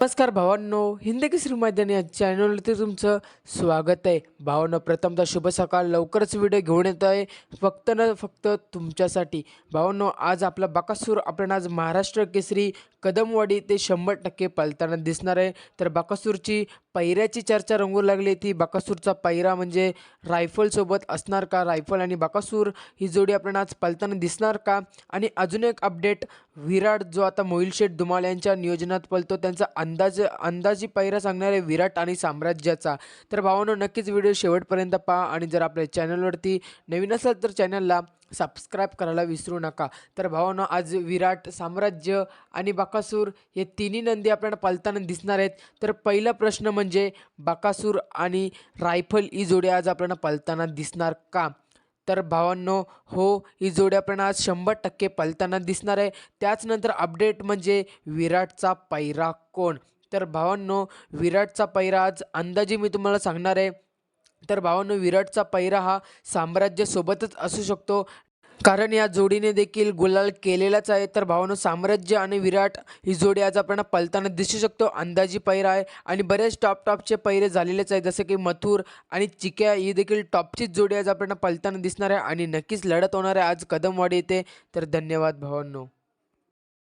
नमस्कार भावांनो हिंदी केसरी मैदानी या चॅनलवरती तुमचं स्वागत आहे. भावांनो प्रथमतः शुभ सकाळ. लवकरच व्हिडिओ घेऊन येतो आहे. फक्त न फक्त तुमच्यासाठी. भावांनो आज आपला बाकासूर आपण आज महाराष्ट्र केसरी कदमवाडी ते शंभर टक्के पालताना दिसणार आहे. तर बाकासूरची पैऱ्याची चर्चा रंगू लागली. ती बाकासूरचा पैरा म्हणजे रायफलसोबत असणार का? रायफल आणि बाकासूर ही जोडी आपल्याला आज पलताना दिसणार का? आणि अजून एक अपडेट विराट जो आता मोहिल शेठ धुमाळ यांच्या नियोजनात पलतो त्यांचा अंदाज अंदाजी पैरा सांगणार आहे विराट आणि साम्राज्याचा. तर भावांनो नक्कीच व्हिडिओ शेवटपर्यंत पहा आणि जर आपल्या चॅनलवरती नवीन असाल तर चॅनलला सबस्क्राईब करायला विसरू नका. तर भावांनो आज विराट साम्राज्य आणि बाकासूर हे तिन्ही नंदी आपल्याला पालताना दिसणार आहेत. तर पहिला प्रश्न म्हणजे बाकासूर आणि रायफल ही जोडी आज आपल्याला पालताना दिसणार का? तर भावांनो हो ही जोडी आपल्याला आज शंभर टक्के पालताना दिसणार आहे. त्याचनंतर अपडेट म्हणजे विराटचा पैरा कोण? तर भावांनो विराटचा पैरा आज अंदाजे मी तुम्हाला सांगणार आहे. तर भावांनो विराटचा पैरा हा साम्राज्यासोबतच असू शकतो. कारण या जोडीने देखील गुलाल केलेलाच आहे. तर भावांनो साम्राज्य आणि विराट ही जोडी आज आपण पलताना दिसू शकतो. अंदाजी पैरा आहे आणि बरेच टॉप टॉपचे पैरे झालेलेच आहे जसं की मथुर आणि चिक्या ही देखील टॉपचीच जोडी आज आपल्याला पलताना दिसणार आहे आणि नक्कीच लढत होणार आहे. आज कदमवाडी येथे. तर धन्यवाद भावांनो.